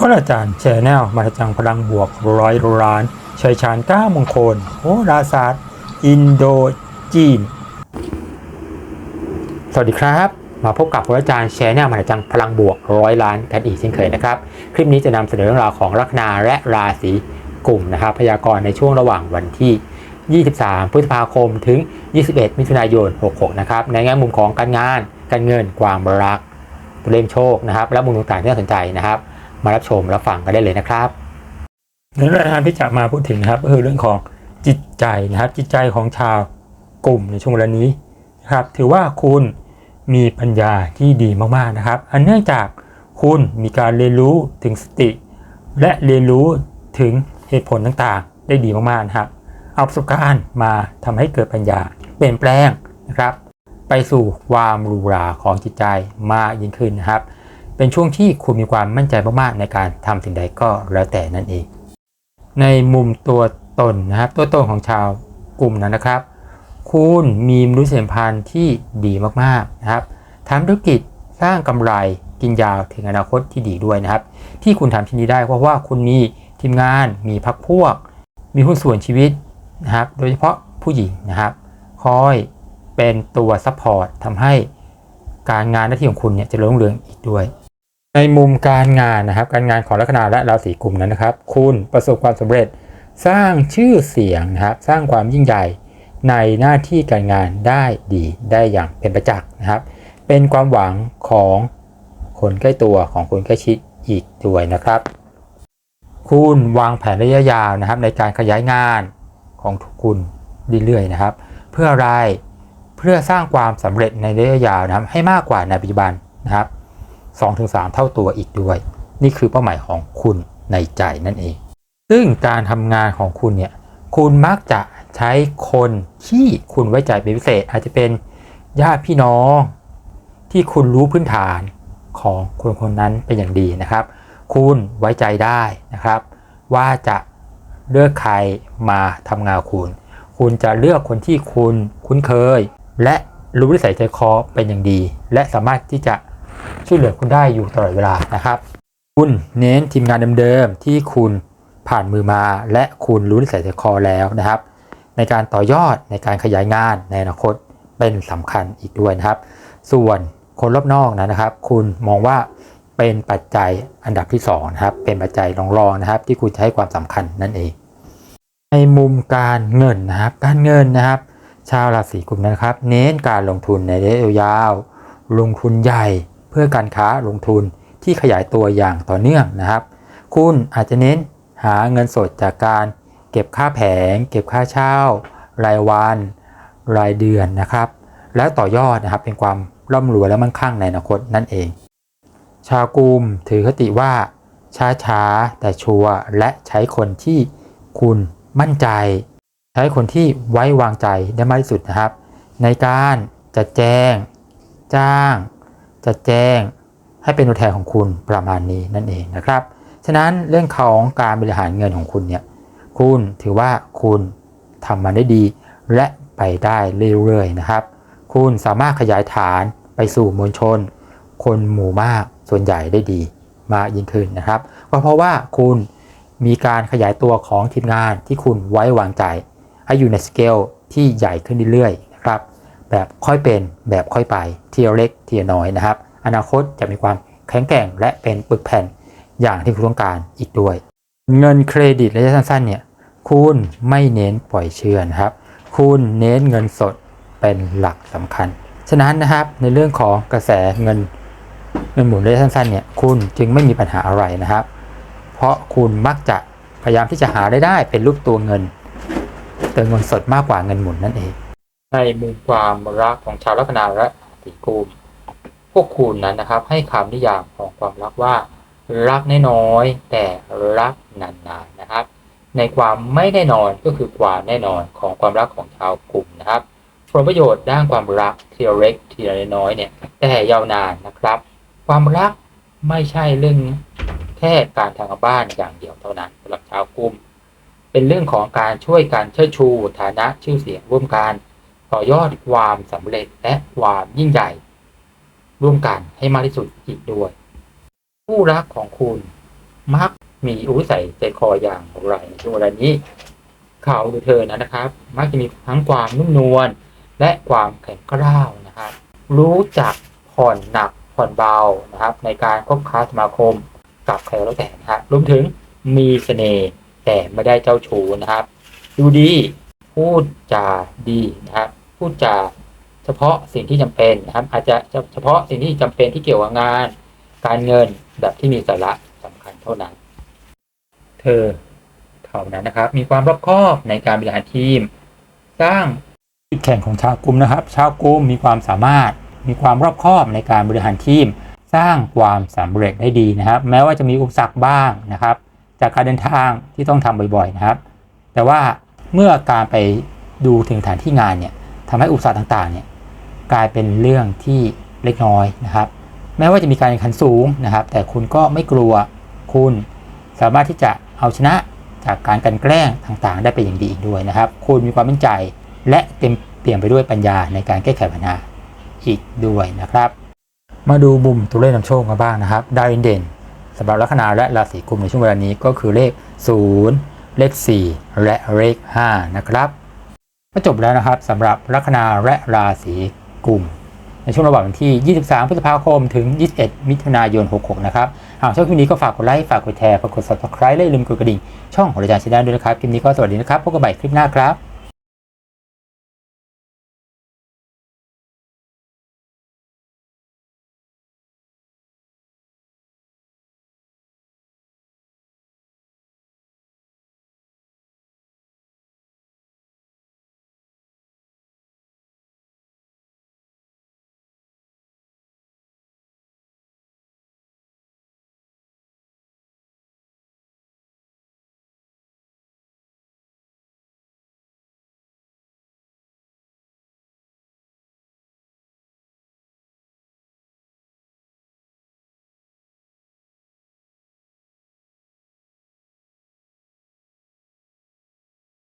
พระอาจารย์แชนแนลมาจังพลังบวกร้อยล้านชัยชาญก้ามงคลโหราศาสตร์ อินโดจีน สวัสดีครับ มาพบกับพระอาจารย์แชนแนลมาจังพลังบวกร้อยล้านกันอีกเช่นเคยนะครับ คลิปนี้จะนำเสนอเรื่องราวของลัคนาและราศีกลุ่มนะครับ พยากรณ์ในช่วงระหว่างวันที่ 23 พฤษภาคมถึง 21 มิถุนายน 66 นะครับ ในแง่มุมของการงาน การเงิน ความรักตัวเลขโชคนะครับ และมุมต่างๆที่น่าสนใจนะครับ มารับชมรับฟังกันได้เลยนะครับเรื่องแรกที่จะมาพูดถึงนะครับก็คือเรื่องของจิตใจนะครับ จิตใจของชาวกลุ่มในช่วงเวลานี้นะครับ ถือว่าคุณมีปัญญาที่ดีมากๆนะครับ อันเนื่องจากคุณมีการเรียนรู้ถึงสติ และเรียนรู้ถึงเหตุผลต่างๆ ได้ดีมากๆนะครับ เอาประสบการณ์มาทำให้เกิดปัญญา เปลี่ยนแปลงนะครับ ไปสู่ความหรูหราของจิตใจมากยิ่งขึ้นนะครับ เป็นช่วงที่คุณมีความมั่นใจมากๆในการทำสิ่งใดก็แล้วแต่นั่นเอง ในมุมตัวตนนะครับ ตัวตนของชาวกลุ่มนั้นนะครับ คุณมีมนุษยสัมพันธ์ที่ดีมากๆนะครับทำธุรกิจสร้างกำไรกินยาวถึงอนาคตที่ดีด้วยนะครับ ที่คุณทำที่นี้ได้เพราะว่าคุณมีทีมงาน มีพักพวก มีหุ้นส่วนชีวิตนะครับ โดยเฉพาะผู้หญิงนะครับ คอยเป็นตัวซัพพอร์ตทำให้การงานหน้าที่ของคุณเนี่ยจะรุ่งเรืองอีกด้วย ในมุมการงานนะครับ การงานของลัคนาและราศีกลุ่มนั้นนะครับ คุณประสบความสำเร็จสร้างชื่อเสียงนะครับ สร้างความยิ่งใหญ่ในหน้าที่การงานได้ดีได้อย่างเป็นประจักษ์นะครับ เป็นความหวังของคนใกล้ตัวของคนใกล้ชิดอีกด้วยนะครับ คุณวางแผนระยะยาวนะครับ ในการขยายงานของทุกคุณเรื่อยๆนะครับ เพื่ออะไรเพื่อสร้างความสำเร็จในระยะยาวนะครับ ให้มากกว่าในปัจจุบันนะครับ 2-3 เท่าตัวอีกด้วย นี่คือเป้าหมายของคุณในใจนั่นเอง ซึ่งการทำงานของคุณเนี่ยคุณมักจะใช้คนที่คุณไว้ใจเป็นพิเศษ อาจจะเป็นญาติพี่น้อง ที่คุณรู้พื้นฐานของคนคนนั้นเป็นอย่างดีนะครับ คุณไว้ใจได้นะครับ ว่าจะเลือกใครมาทำงานคุณ คุณจะเลือกคนที่คุณคุ้นเคย และรู้นิสัยใจคอเป็นอย่างดี และสามารถที่จะ ช่วยเหลือคุณได้อยู่ตลอดเวลานะครับ คุณเน้นทีมงานเดิมๆที่คุณผ่านมือมาและคุณรู้นิสัยใจคอแล้วนะครับ ในการต่อยอดในการขยายงานในอนาคตเป็นสำคัญอีกด้วยนะครับ ส่วนคนรอบนอกนะครับ คุณมองว่าเป็นปัจจัยอันดับที่2นะครับเป็นปัจจัยรองๆนะครับ ที่คุณจะให้ความสำคัญนั่นเอง ในมุมการเงินนะครับ การเงินนะครับ ชาวราศีกุมนะครับ เน้นการลงทุนในระยะยาว ลงทุนใหญ่ พื่อการค้าลงทุนที่ขยายตัวอย่างต่อเนื่องนะครับ คุณอาจจะเน้นหาเงินสดจากการเก็บค่าแผง เก็บค่าเช่า รายวัน รายเดือนนะครับ แล้วต่อยอดนะครับเป็นความร่ำรวยและมั่งคั่งในอนาคตนั่นเอง ชาวกลุ่มถือคติว่า ช้าช้าๆแต่ชัวร์และใช้คนที่คุณมั่นใจ ใช้คนที่ไว้วางใจได้มากที่สุดนะครับ ในการจะแจง จ้าง จะแจ้งให้เป็นตัวแทนของคุณประมาณนี้นั่นเองนะครับ ฉะนั้นเรื่องของการบริหารเงินของคุณเนี่ยคุณถือว่าคุณทำมันได้ดี และไปได้เรื่อยๆนะครับ คุณสามารถขยายฐานไปสู่มวลชน คนหมู่มากส่วนใหญ่ได้ดีมากยิ่งขึ้นนะครับก็เพราะว่าคุณมีการขยายตัวของทีมงานที่คุณไว้วางใจ ให้อยู่ในสเกลที่ใหญ่ขึ้นเรื่อยๆนะครับ แบบค่อยเป็นแบบค่อยไปเทียเล็กเทียน้อยนะครับ อนาคตจะมีความแข็งแกร่งและเป็นปึกแผ่นอย่างที่คุณต้องการอีกด้วย เงินเครดิตระยะสั้นๆเนี่ยคุณไม่เน้นปล่อยเชื่อนะครับ คุณเน้นเงินสดเป็นหลักสำคัญ ฉะนั้นนะครับในเรื่องของกระแสเงินเงินหมุนระยะสั้นๆเนี่ยคุณจึงไม่มีปัญหาอะไรนะครับ เพราะคุณมักจะพยายามที่จะหาได้ได้เป็นรูปตัวเงินเติมเงินสดมากกว่าเงินหมุนนั่นเอง ในมุมความรักของชาวลัคนาและราศีกุมพวกคุณนั้นนะครับ ให้คำนิยามของความรักว่า รักน้อยๆแต่รักนานๆนะครับ ในความไม่แน่นอนก็คือความแน่นอนของความรักของชาวกลุ่มนะครับผลประโยชน์ด้านความรักทีละเล็กทีละน้อยเนี่ยแต่ยาวนานนะครับ ความรักไม่ใช่เรื่องแค่การทางบ้านอย่างเดียวเท่านั้นสำหรับชาวกลุ่มเป็นเรื่องของการช่วยกันเชิดชูฐานะชื่อเสียงร่วมกัน ต่อยอดความสำเร็จและความยิ่งใหญ่ ร่วมกันให้มากที่สุดอีกด้วย ผู้รักของคุณมักมีอุปสัยใจคออย่างไรในช่วงเวลานี้ เขาหรือเธอนะครับ มักจะมีทั้งความนุ่มนวลและความแข็งกร้าวนะครับ รู้จักผ่อนหนักผ่อนเบานะครับ ในการคบค้าสมาคมกับใครก็แล้วแต่นะครับรวมถึงมีเสน่ห์แต่ไม่ได้เจ้าชู้นะครับ ดูดี พูดจาดีนะครับ พูดจาเฉพาะสิ่งที่จำเป็นนะครับ อาจจะเฉพาะสิ่งที่จำเป็นที่เกี่ยวกับงาน การเงินแบบที่มีสาระสำคัญเท่านั้น เธอเขานั้นนะครับ มีความรอบคอบในการบริหารทีม สร้างจุดแข่งของชาวกลุ่มนะครับ ชาวกลุ่มมีความสามารถ มีความรอบคอบในการบริหารทีม สร้างความสำเร็จได้ดีนะครับ แม้ว่าจะมีอุปสรรคบ้างนะครับ จากการเดินทางที่ต้องทำบ่อยๆนะครับ แต่ว่าเมื่อการไปดูถึงสถานที่งานเนี่ย ทำให้อุปสรรคต่างๆเนี่ยกลายเป็นเรื่องที่เล็กน้อยนะครับ แม้ว่าจะมีการแข่งขันสูงนะครับ แต่คุณก็ไม่กลัวคุณสามารถที่จะเอาชนะจากการกันแกล้งต่างๆ ได้เป็นอย่างดีอีกด้วยนะครับ คุณมีความมั่นใจและเต็มเปลี่ยมไปด้วยปัญญาในการแก้ไขปัญหาอีกด้วยนะครับ มาดูบุมตัวเลขนำโชคกันบ้างนะครับดาวอินเด่นสำหรับลัคนาและราศีกุมในช่วงเวลานี้ก็คือเลข 0 เลข 4 และเลข5นะครับ ก็จบแล้วนะครับสำหรับลัคนาและราศีกุมในช่วงระหว่างวันที่ 23 พฤษภาคม ถึง 21 มิถุนายน 66 นะครับหากชอบคลิปนี้ก็ฝากกดไลค์ ฝากกดแชร์ ฝากกด subscribe และอย่าลืมกดกระดิ่ง ช่องของอาจารย์ชิดานด้วยนะครับ คลิปนี้ก็สวัสดีนะครับ พบกันใหม่คลิปหน้าครับ